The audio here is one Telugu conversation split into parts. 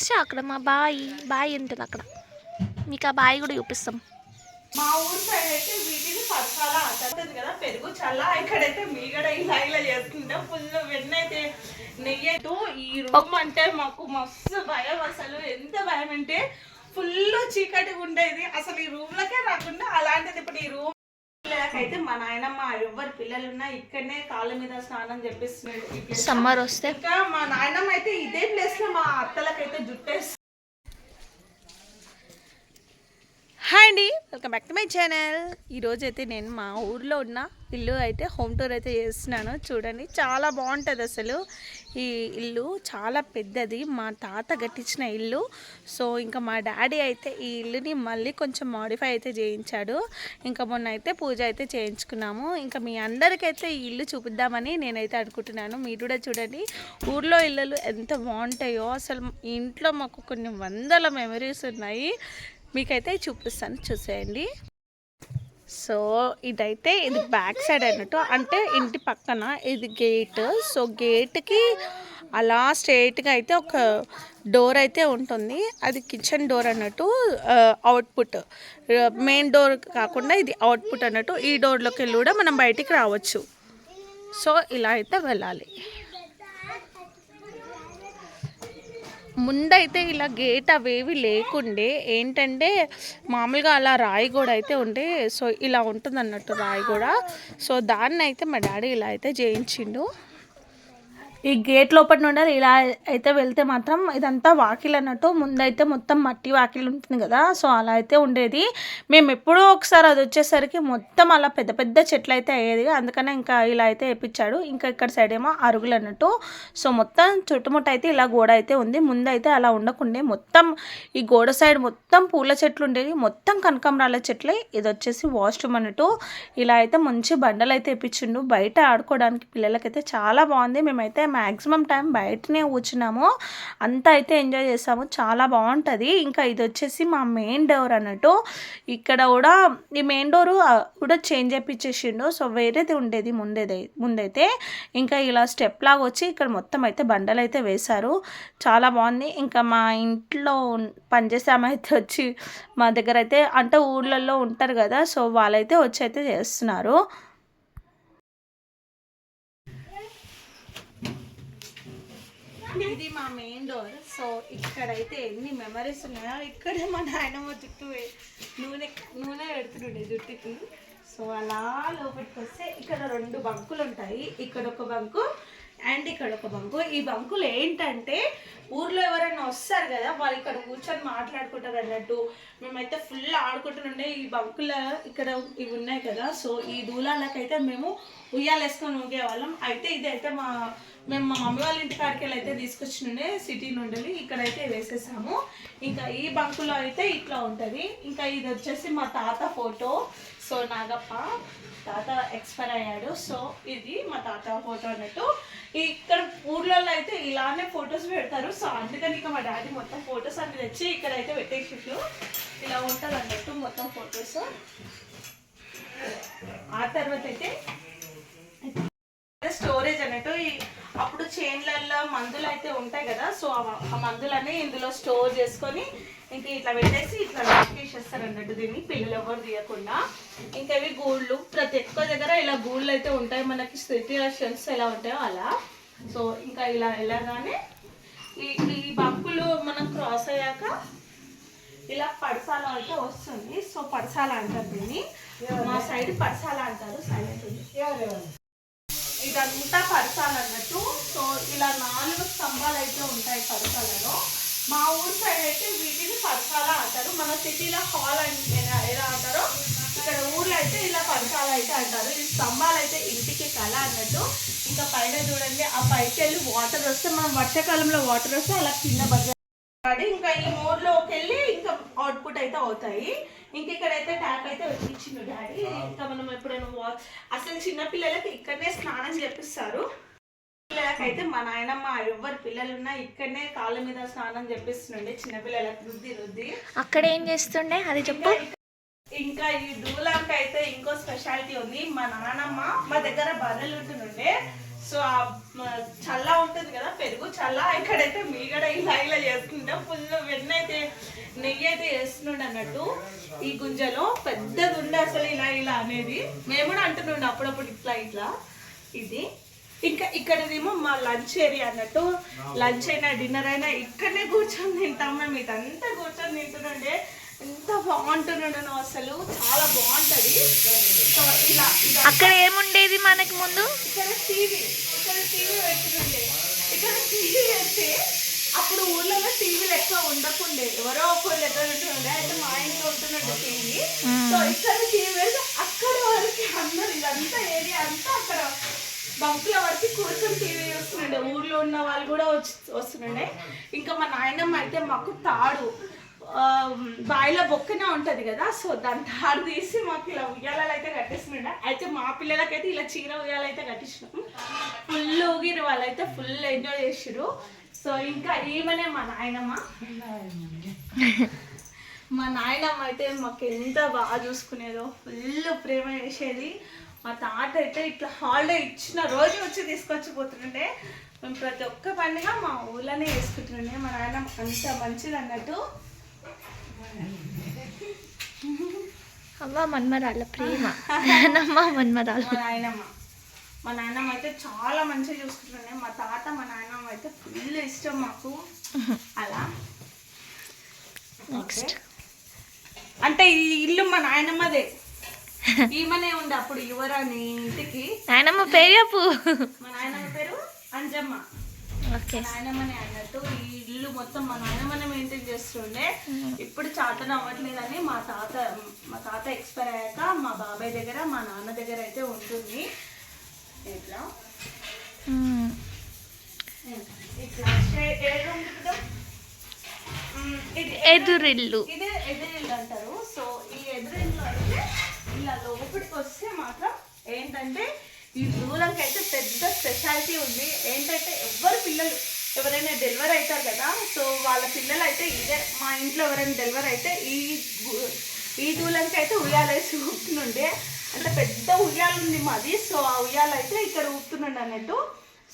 చూసి అక్కడ మా బాయి బాయి ఉంటుంది అక్కడ. మీకు ఆ బాయి కూడా చూపిస్తాం. మా ఊరు సైడ్ అయితే వీటిని పరసాల అంటుంది కదా పెరుగు చల్ల ఇక్కడైతే మీగడ ఇలా ఇలా చేసుకుంటే ఫుల్ వెన్న అయితే. నెయ్యతో ఈ రూమ్ అంటే మాకు మస్తు భయం అసలు. ఎంత భయం అంటే ఫుల్ చీకటిగా ఉండేది. అసలు ఈ రూమ్ లకే రాకుండా అలాంటిది. ఇప్పుడు ఈ రూమ్ అయితే మా నాయనమ్మ ఎవరు పిల్లలు ఉన్నా ఇక్కడనే కాళ్ళ మీద స్నానం చేపిస్తున్నాడు. సమ్మర్ వస్తే ఇంకా మా నాయనమ్మ అయితే ఇదే ప్లేస్లో మా అత్తలకైతే జుట్టేస్తుంది హాయ్ అండి welcome back to my channel. ఈరోజు అయితే నేను మా ఊర్లో ఉన్న ఇల్లు అయితే హోమ్ టూర్ అయితే చేస్తున్నాను. చూడండి చాలా బాగుంటుంది అసలు. ఈ ఇల్లు చాలా పెద్దది. మా తాత కట్టించిన ఇల్లు. సో ఇంకా మా డాడీ అయితే ఈ ఇల్లుని మళ్ళీ కొంచెం మాడిఫై అయితే చేయించాడు. ఇంకా మొన్న అయితే పూజ అయితే చేయించుకున్నాము. ఇంకా మీ అందరికైతే ఈ ఇల్లు చూపిద్దామని నేనైతే అనుకుంటున్నాను. మీరు కూడా చూడండి ఊర్లో ఇళ్ళు ఎంత బాగుంటాయో. అసలు ఇంట్లో మాకు కొన్ని వందల మెమరీస్ ఉన్నాయి. మీకైతే చూపిస్తాను చూసేయండి. సో ఇదైతే ఇది బ్యాక్ సైడ్ అన్నట్టు అంటే ఇంటి పక్కన ఇది గేట్. సో గేట్కి అలా స్ట్రేట్గా అయితే ఒక డోర్ అయితే ఉంటుంది. అది కిచెన్ డోర్ అన్నట్టు అవుట్పుట్. మెయిన్ డోర్ కాకుండా ఇది అవుట్పుట్ అన్నట్టు ఈ డోర్లోకి వెళ్ళి కూడా మనం బయటికి రావచ్చు. సో ఇలా అయితే వెళ్ళాలి. ముందైతే ఇలా గేట్ అవేవి లేకుండే ఏంటంటే మామూలుగా అలా రాయి కూడా అయితే ఉండే సో ఇలా ఉంటుంది అన్నట్టు రాయి కూడా సో దాన్ని అయితే మా డాడీ ఇలా అయితే చేయించిండు. ఈ గేట్ లోపల నుండి ఇలా అయితే వెళ్తే మాత్రం ఇదంతా వాకిల్ అన్నట్టు ముందైతే మొత్తం మట్టి వాకిల్ ఉంటుంది కదా సో అలా అయితే ఉండేది. మేము ఎప్పుడో ఒకసారి అది వచ్చేసరికి మొత్తం అలా పెద్ద పెద్ద చెట్లు అయితే అయ్యేది. అందుకనే ఇంకా ఇలా అయితే వేపించాడు. ఇంకా ఇక్కడ సైడ్ ఏమో అరుగులు అన్నట్టు. సో మొత్తం చుట్టుముట్ట అయితే ఇలా గోడ అయితే ఉంది. ముందైతే అలా ఉండకుండే మొత్తం ఈ గోడ సైడ్ మొత్తం పూల చెట్లు ఉండేవి. మొత్తం కనకమరాల చెట్లే. ఇది వచ్చేసి వాష్రూమ్ అన్నట్టు. ఇలా అయితే మంచి బండలు అయితే వేపించిండు. బయట ఆడుకోవడానికి పిల్లలకైతే చాలా బాగుంది. మేమైతే మ్యాక్సిమం టైం బయటనే కూర్చున్నాము. అంతా అయితే ఎంజాయ్ చేసాము. చాలా బాగుంటుంది. ఇంకా ఇది వచ్చేసి మా మెయిన్ డోర్ అన్నట్టు. ఇక్కడ కూడా ఈ మెయిన్ డోర్ కూడా చేంజ్ చేయించేసిండు సో వేరేది ఉండేది ముందేది ముందైతే. ఇంకా ఇలా స్టెప్ లాగా వచ్చి ఇక్కడ మొత్తం అయితే బండలు అయితే వేశారు. చాలా బాగుంది. ఇంకా మా ఇంట్లో పనిచేసే ఆమె అయితే వచ్చి మా దగ్గర అయితే అంటే ఊళ్ళల్లో ఉంటారు కదా. సో వాళ్ళైతే వచ్చి అయితే చేస్తున్నారు. ఇది మా మెయిన్ డోర్ సో ఇక్కడైతే ఎన్ని మెమరీస్ ఉన్నాయో ఇక్కడే మా నాయనమ్మ జుట్టు నూనె నూనె పెడుతుండే జుట్టుకి. సో అలా లోపలికి వస్తే ఇక్కడ రెండు బంకులు ఉంటాయి. ఇక్కడ ఒక బంకు అండ్ ఇక్కడ ఒక బంకు. ఈ బంకులు ఏంటంటే ఊర్లో వస్తారు కదా వాళ్ళు ఇక్కడ కూర్చొని మాట్లాడుకుంటారు అన్నట్టు. మేమైతే ఫుల్ ఆడుకుంటుండే ఈ బంకుల ఇక్కడ ఇవి ఉన్నాయి కదా సో ఈ దూలాలకైతే మేము ఉయ్యాలు వేసుకొని ఊగేవాళ్ళం అయితే ఇదైతే మా మేము మా మమ్మీ వాళ్ళ ఇంటి కాడికి వెళ్ళి అయితే తీసుకొచ్చిండే సిటీ నుండి ఇక్కడైతే వేసేసాము. ఇంకా ఈ బంకులో అయితే ఇట్లా ఉంటుంది. ఇంకా ఇది వచ్చేసి మా తాత ఫోటో. సో నాగప్ప తాత ఎక్స్పైర్ అయ్యాడు. సో ఇది మా తాత ఫోటో అన్నట్టు. ఇక్కడ ఊర్లలో అయితే ఇలానే ఫొటోస్ పెడతారు. సో అందుకని ఇక మా డాడీ మొత్తం ఫొటోస్ అన్ని తెచ్చి ఇక్కడ అయితే పెట్టేసిండు. ఇలా ఉంటుంది అన్నట్టు మొత్తం ఫొటోస్ ఆ తర్వాత అయితే స్టోరేజ్ అన్నట్టు ఈ అప్పుడు చైన్లలో మందులు అయితే ఉంటాయి కదా సో ఆ- ఆ మందులన్నీ ఇందులో స్టోర్ చేసుకొని ఇంకా ఇట్లా పెట్టేసి ఇట్లా వేసేస్తారు అన్నట్టు దీన్ని పిల్లలు ఎవరు తీయకుండా. ఇంకా ఇవి గూళ్ళు ప్రతి ఒక్క దగ్గర ఇలా గూళ్ళు అయితే ఉంటాయి మనకి సిటీ షెల్ఫ్స్ ఎలా ఉంటాయో అలా. సో ఇంకా ఇలా ఎలాగానే ఈ ఈ బంకులు మనం క్రాస్ అయ్యాక ఇలా పడసాల అయితే వస్తుంది. సో పడసాల అంటారు దీన్ని. మా సైడ్ పడసాల అంటారు సైలెంట్ ఇదంతా పరసాలు అన్నట్టు సో ఇలా నాలుగు స్తంభాలు అయితే ఉంటాయి పరసాలలో మా ఊరు సైడ్ అయితే వీటిని పరసాల అంటారు. మన సిటీలో హాల్ అంటే ఎలా- ఎలా అంటారో ఇక్కడ ఊర్లో అయితే ఇలా పరసాల అయితే అంటారు. ఈ స్తంభాలు అయితే ఇంటికి కళ అన్నట్టు. ఇంకా పైన చూడండి ఆ పైకి వెళ్ళి వాటర్ వస్తే మనం వర్షాకాలంలో వాటర్ వస్తే అలా కింద బజార్ పడి ఇంకా ఈ మోడ్లోకి వెళ్ళి ఇంకా అవుట్పుట్ అయితే అవుతాయి. ఇంక ఇక్కడైతే ట్యాప్ అయితే ఇచ్చిండు డాడీ. ఇంకా మనం ఎప్పుడైనా వా- అసలు చిన్న పిల్లలకి ఇక్కడనే స్నానం చేపిస్తారు పిల్లలకైతే మా నాయనమ్మ ఎవరు పిల్లలు ఉన్నా ఇక్కడనే కాళ్ళ మీద స్నానం చేపిస్తుండే చిన్న పిల్లలకి. రుద్ది రుద్ది. అక్కడ ఏం చేస్తుండే? అది చెప్పు. ఇంకా ఈ దూలాంకి అయితే ఇంకో స్పెషాలిటీ ఉంది. మా నాన్నమ్మ మా దగ్గర బర్రెలు ఉంటుండే. సో ఆ చల్ల ఉంటుంది కదా పెరుగు చల్ల. ఇక్కడైతే మీగడ ఇలా ఇలా చేసుకుంటాం ఫుల్ వెన్న అయితే నెయ్యి అయితే వేస్తున్నాడు అన్నట్టు ఈ గుంజలో పెద్దది ఉండే అసలు ఇలా ఇలా అనేది మేము కూడా అంటున్నాడు అప్పుడప్పుడు ఇట్లా ఇట్లా. ఇది ఇంకా ఇక్కడనేమో మా లంచ్ ఏరియా అన్నట్టు. లంచ్ అయినా డిన్నర్ అయినా ఇక్కడనే కూర్చొని తింటాం మేము. ఇదంతా కూర్చొని తింటుండే ఎంత బాగుంటున్నాడు అసలు. చాలా బాగుంటది. సో ఇలా ఇలా. అక్కడ ఏముండేది మనకి ముందు? ఇక్కడ టీవీ ఇక్కడ టీవీ పెట్టుకుండే ఇక్కడ టీవీ పెడితే అప్పుడు ఊర్లలో టీవీలు ఎక్కువ ఉండకుండే. ఎవరో ఒకరు ఎక్కడ ఉంటుండే అయితే మా ఇంట్లో ఉంటున్నట్టు టీవీ. సో ఇక్కడ టీవీ పెడితే అక్కడ వరకు అందరు ఇదంతా ఏరియా అంతా అక్కడ బంకుల వరకు కూర్చొని టీవీ చూస్తుండే. ఊర్లో ఉన్న వాళ్ళు కూడా వచ్చి వస్తుండే. ఇంకా మా నాయనమ్మ అయితే మాకు తాడు బాయిలో బొక్కనే ఉంటుంది కదా. సో దాని తాడు తీసి మాకు ఇలా ఉయ్యాలలో అయితే కట్టిస్తుండే. అయితే మా పిల్లలకైతే ఇలా చీర ఉయ్యాలైతే కట్టించినాం. ఫుల్ ఊగిరు వాళ్ళైతే ఫుల్ ఎంజాయ్ చేసిరు సో ఇంకా ఈమెనే మా నాయనమ్మ. మా నాయనమ్మ అయితే మాకు ఎంత బాగా చూసుకునేదో ఫుల్ ప్రేమ చేసేది. మా తాత అయితే ఇట్లా హాలిడే ఇచ్చిన రోజు వచ్చి తీసుకొచ్చి పోతుండే మేము ప్రతి ఒక్క పండుగ మా ఊళ్ళోనే వేసుకుంటుండే మా నాయన అంత మంచిది అన్నట్టు. అవ్వ మన్మరాళ్ళ ప్రేమ. నానమ్మ మన్మరాలు మా నాయనమ్మ. మా నాయనమ్మ అయితే చాలా మంచిగా చూసుకుంటుండే. మా తాత మా నాయనమ్మ అయితే ఫుల్ ఇష్టం మాకు. అలా. అంటే ఈ ఇల్లు మా నాయనమ్మదే. ఈమెనే ఉండే అప్పుడు యువరాణి ఇంటికి. నాయనమ్మ పేరు మా నాయనమ్మ పేరు అంజమ్మ. నాయనమ్మనే అన్నట్టు ఈ ఇల్లు మొత్తం మా నాయనమ్మనే మెయింటైన్ చేస్తుండే. ఇప్పుడు చాతన అవ్వట్లేదని మా తాత మా తాత ఎక్స్పైర్ అయ్యాక మా బాబాయ్ దగ్గర మా నాన్న దగ్గర అయితే ఉంటుంది. ఇట్లా ఎదురిల్లు. ఇదే ఎదురిల్లు అంటారు. సో ఈ ఎదురిల్లు అయితే ఇలా లోపలికి వస్తే మాత్రం ఏంటంటే ఈ దూరంకి అయితే పెద్ద స్పెషాలిటీ ఉంది. ఏంటంటే ఎవరు పిల్లలు ఎవరైనా డెలివరీ అవుతారు కదా. సో వాళ్ళ పిల్లలు అయితే ఇదే. మా ఇంట్లో ఎవరైనా డెలివరీ అయితే ఈ ఈ దూలంకి అయితే ఉయ్యాలేసి ఊపుతుండే అంటే పెద్ద ఉయ్యాల ఉంది మాది. సో ఆ ఉయ్యాల అయితే ఇక్కడ ఊపుతుండే అన్నట్టు.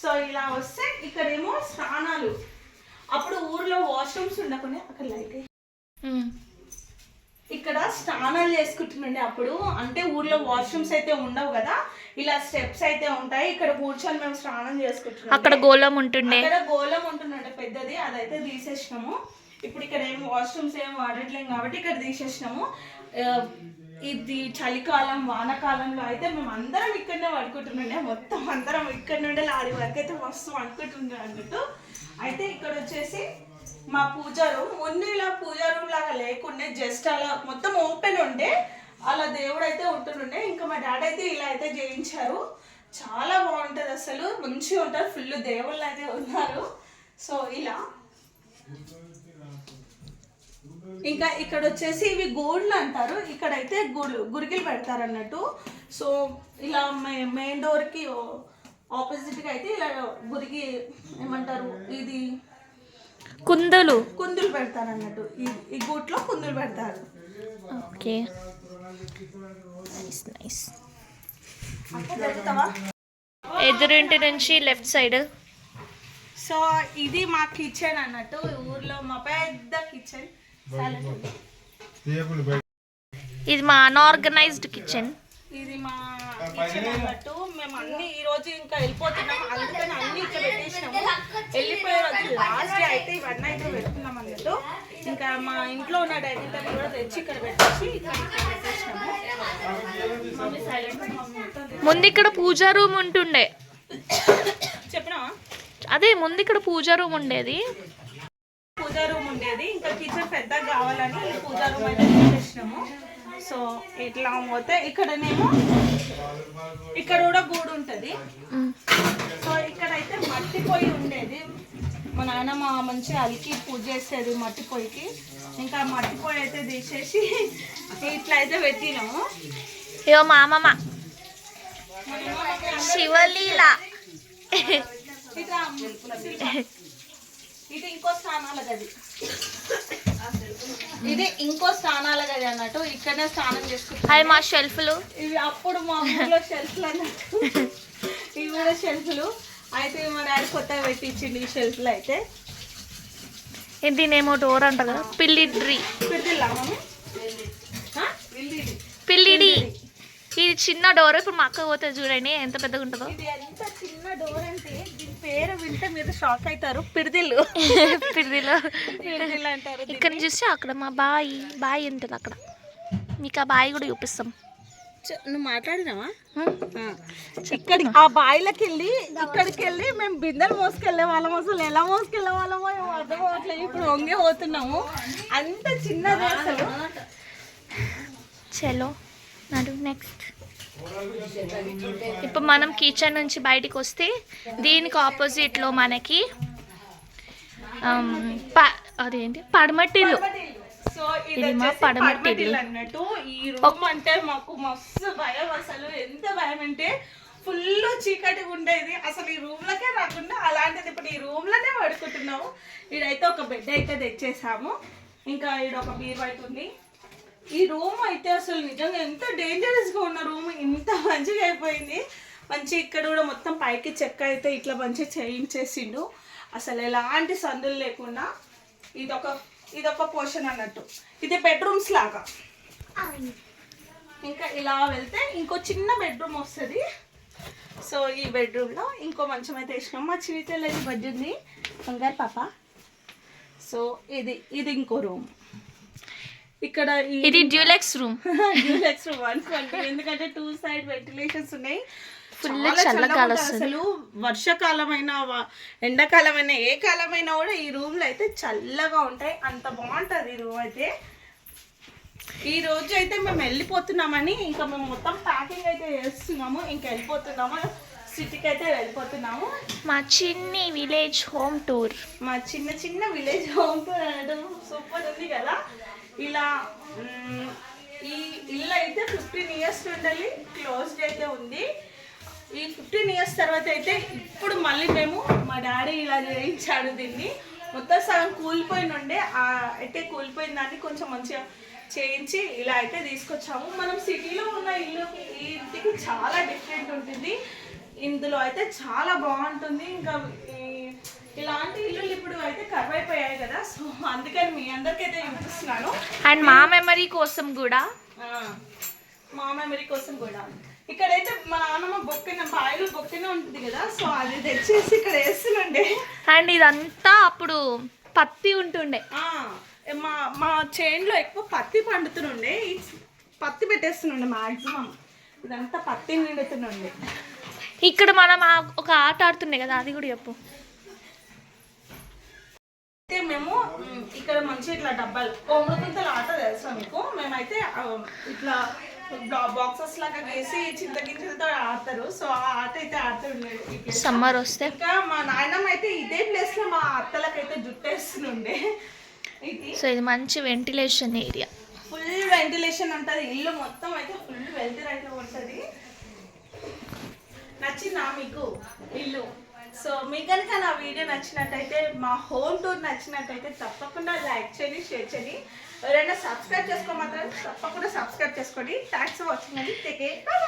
సో ఇలా వస్తే ఇక్కడేమో స్నానాలు. అప్పుడు ఊర్లో వాష్రూమ్స్ ఉండకుండా అక్కడ లైట్ ఇక్కడ స్నానాలు చేసుకుంటుండే అప్పుడు. అంటే ఊర్లో వాష్రూమ్స్ అయితే ఉండవు కదా. ఇలా స్టెప్స్ అయితే ఉంటాయి. ఇక్కడ కూర్చొని మేము స్నానం చేసుకుంటున్నాం అక్కడ గోళం ఉంటుండే. అక్కడ గోళం ఉంటుందండి పెద్దది. అదైతే తీసేసినాము. ఇప్పుడు ఇక్కడ ఏం వాష్రూమ్స్ ఏం వాడట్లేం కాబట్టి ఇక్కడ తీసేసినాము. ఇది చలికాలం వానకాలంలో అయితే మేము అందరం ఇక్కడనే పడుకుంటుండే. మొత్తం అందరం ఇక్కడ నుండి ఆడి వరకు అయితే మస్తు పడుకుంటుండే అన్నట్టు. అయితే ఇక్కడ వచ్చేసి మా పూజ రూమ్. ముందు ఇలా పూజ రూమ్ లాగా లేకుండే జస్ట్ అలా మొత్తం ఓపెన్ ఉండే. అలా దేవుడు అయితే ఉంటుండే ఇంకా మా డాడీ అయితే ఇలా అయితే చేయించారు. చాలా బాగుంటుంది అసలు. మంచిగా ఉంటుంది. ఫుల్ దేవుళ్ళు అయితే ఉన్నారు. సో ఇలా. ఇంకా ఇక్కడ వచ్చేసి ఇవి గూడ్లు అంటారు. ఇక్కడైతే గుడు గురికిలు పెడతారు అన్నట్టు సో ఇలా మెయిన్ డోర్కి ఆపోజిట్గా అయితే ఇలా గురికి ఏమంటారు? ఇది కుందలు. కుందులు పెడతారు అన్నట్టు ఈ గూట్లో కుందులు పెడతారు. ఓకే. Nice nice. ఎదురింటి నుంచి లెఫ్ట్ సైడ్. సో ఇది మా కిచెన్ అన్నట్టు. ఊర్లో మా పెద్ద కిచెన్. ఇది మా అన్ఆర్గనైజ్డ్ కిచెన్ ఇది మా కిచెన్ అన్నట్టు మేము అన్ని ఈ రోజు ఇంకా వెళ్ళిపోతున్నాం. అందుకని అన్ని ఇక్కడ పెట్టేసినాము. వెళ్ళిపోయే రోజు లాస్ట్ డే అయితే ఇవన్నీ అయితే పెడుతున్నాం అన్నట్టు. ఇంకా మా ఇంట్లో ఉన్న డైనింగ్ టేబుల్ కూడా తెచ్చి ఇక్కడ పెట్టేసి ముందు ఇక్కడ పూజా రూమ్ ఉంటుండే. చెప్పినావా? అదే ముందు ఇక్కడ పూజా రూమ్ ఉండేది. పూజా రూమ్ ఉండేది. ఇంకా కిచెన్ పెద్దగా కావాలని పూజా రూమ్ అయితే తీసేసినాము సో ఇట్లా పోతే ఇక్కడనేమో ఇక్కడ కూడా గూడు ఉంటుంది. సో ఇక్కడైతే మట్టి పొయ్యి ఉండేది. మా నాన్నమ్మ మంచిగా అలికి పూజ చేసేది మట్టి పొయ్యికి. ఇంకా మట్టి పొయ్యి అయితే తీసేసి ఇట్లా అయితే పెట్టినాము. ఇగో మా అమ్మమ్మ. శివలీల. ఇట్లా ఇది ఇంకో స్నానాల గది. ఇది ఇంకో స్నానాల గది అన్నట్టు ఇక్కడనే స్నానం చేసుకుంటాం అవి మా షెల్ఫ్లు. ఇవి అప్పుడు మా ఊళ్ళో షెల్ఫ్లు అన్నట్టు. ఇవి కూడా షెల్ఫ్లు. అయితే మా డాడీ కొత్తగా పెట్టించిండు ఈ షెల్ఫ్లో అయితే. దీనేమో డోర్ అంట కదా? పిల్లిడ్రి? పిల్లిడి ఇది చిన్న డోర్. ఇప్పుడు మా అక్క పోతే చూడండి ఎంత పెద్దగా ఉంటుందో ఇది ఎంత చిన్న డోర్ పేరు వింటే మీరు షాక్ అవుతారు. పిరిదిల్లు పిల్లిలో పిరిదిల్లు అంటారు ఇక్కడ చూస్తే అక్కడ మా బాయి బాయి ఉంటుంది అక్కడ. మీకు ఆ బాయి కూడా చూపిస్తాం. నువ్వు మాట్లాడినావా? హ్మ్? ఇక్కడికి ఆ బాయిలకి వెళ్ళి ఇక్కడికి వెళ్ళి మేము బిందెలు మోసుకెళ్ళే వాళ్ళం అసలు. ఎలా మోసుకెళ్ళే వాళ్ళమో అర్థం అవ్వట్లేదు. ఇప్పుడు వంగే పోతున్నాము. అంత చిన్నది అసలు. చలో నడు నెక్స్ట్ ఇప్పుడు మనం కిచెన్ నుంచి బయటికి వస్తే దీనికి ఆపోజిట్లో మనకి ఆమ్, ప- అదేంటి? పడమటిల్లు. సో ఇది మా వచ్చేసి పడమటి పడమటి ఇల్లు. ఇల్లు అన్నట్టు ఈ రూమ్ అంటే మాకు మస్తు భయం అసలు. ఎంత భయం అంటే ఫుల్ చీకటిగా ఉండేది. అసలు ఈ రూమ్ లకే రాకుండా అలాంటిది ఇప్పుడు ఈ రూమ్లోనే పడుకుంటున్నాము. ఈడైతే ఒక బెడ్ అయితే తెచ్చేసాము. ఇంకా ఈడ ఒక బీర్ ఉంది ఈ రూమ్ అయితే అసలు నిజంగా ఎంత డేంజరస్గా ఉన్న రూమ్. ఇంత మంచిగా అయిపోయింది. మంచి ఇక్కడ కూడా మొత్తం పైకి చెక్క అయితే ఇట్లా మంచిగా చేయించేసిండు. అసలు ఎలాంటి సందులు లేకుండా ఇదొక ఇదొక పోర్షన్ అన్నట్టు. ఇది బెడ్రూమ్స్ లాగా. ఇంకా ఇలా వెళ్తే ఇంకో చిన్న బెడ్రూమ్ వస్తుంది. సో ఈ బెడ్రూమ్లో ఇంకో మంచం అయితే వేసినాం. మా చివితల్లది బడ్జి ఉంది బంగారు పాప. సో ఇది ఇది ఇంకో రూమ్. ఇక్కడ ఇది Dulux room. Dulux one twenty ఎందుకంటే టూ సైడ్ వెంటిలేషన్స్ ఉన్నాయి. వస్తుంది. అసలు. వర్షాకాలమైన ఎండాకాలమైన ఏ కాలమైనా కూడా ఈ రూమ్లో అయితే చల్లగా ఉంటాయి. అంత బాగుంటుంది ఈ రూమ్ అయితే. ఈ రోజు అయితే మేము వెళ్ళిపోతున్నామని ఇంకా మేము మొత్తం ప్యాకింగ్ అయితే చేస్తున్నాము. ఇంకా వెళ్ళిపోతున్నాము. సిటీకి అయితే వెళ్ళిపోతున్నాము. మా చిన్ని విలేజ్ హోమ్ టూర్ మా చిన్న చిన్న విలేజ్ హోమ్ టూర్ అనడం సూపర్ ఉంది కదా. ఇలా ఈ ఇల్లు అయితే ఫిఫ్టీన్ ఇయర్స్ నుండి క్లోజ్డ్ అయితే ఉంది. ఈ ఫిఫ్టీన్ ఇయర్స్ తర్వాత అయితే ఇప్పుడు మళ్ళీ మేము మా డాడీ ఇలా చేయించాడు దీన్ని. మొత్తం సగం కూలిపోయిన ఉండే అయితే కూలిపోయిన దాన్ని కొంచెం మంచిగా చేయించి ఇలా అయితే తీసుకొచ్చాము. మనం సిటీలో ఉన్న ఇల్లు ఈ ఇంటికి చాలా డిఫరెంట్ ఉంటుంది. ఇందులో అయితే చాలా బాగుంటుంది. ఇంకా ఇలాంటి ఇల్లులు ఇప్పుడు అయితే కరువైపోయాయి కదా సో అందుకని మీ అందరికైతే చూపిస్తున్నాను. అండ్ మా మెమరీ కోసం కూడా. మా మెమరీ కోసం కూడా. ఇక్కడైతే మా నాన్నమ్మ బొక్కిన బాయిలు బొక్కిన ఉంటుంది కదా సో అది తెచ్చేసి ఇక్కడ వేస్తుండే. అండ్ ఇదంతా అప్పుడు పత్తి ఉంటుండే. మా మా చేన్లో ఎక్కువ పత్తి పండుతుండే. పత్తి పెట్టేస్తుండే మాక్సిమం. ఇదంతా పత్తి నిండుతుండే. ఇక్కడ మనం ఒక ఆట ఆడుతుండే కదా అది కూడా చెప్పు. అయితే మేము ఇక్కడ మంచి ఇట్లా డబ్బాలు కోమరకుంతల ఆట తెలుసా మీకు? మేమైతే ఇట్లా బాక్సెస్ లాగా వేసి చింతగింజలతో ఆడతారు. సో ఆ ఆట అయితే ఆడుతుండే. సమ్మర్ వస్తే? ఇంకా మా నాయనమ్మ అయితే ఇదే ప్లేస్లో మా అత్తలకైతే జుట్టేస్తుండే. సో ఇది మంచి వెంటిలేషన్ ఏరియా ఫుల్ వెంటిలేషన్ ఉంటుంది. ఇల్లు మొత్తం అయితే ఫుల్ వెంటిల్ అయితే ఉంటుంది. నచ్చిందా మీకు ఇల్లు? సో మీకు కనుక నా వీడియో నచ్చినట్టయితే మా హోమ్ టూర్ నచ్చినట్టయితే తప్పకుండా లైక్ చేయండి షేర్ చేయండి. ఎవరైనా సబ్స్క్రైబ్ చేసుకో మాత్రం తప్పకుండా సబ్స్క్రైబ్ చేసుకోండి. థ్యాంక్స్ ఫర్ వాచింగ్ అండి టేక్ బాయ్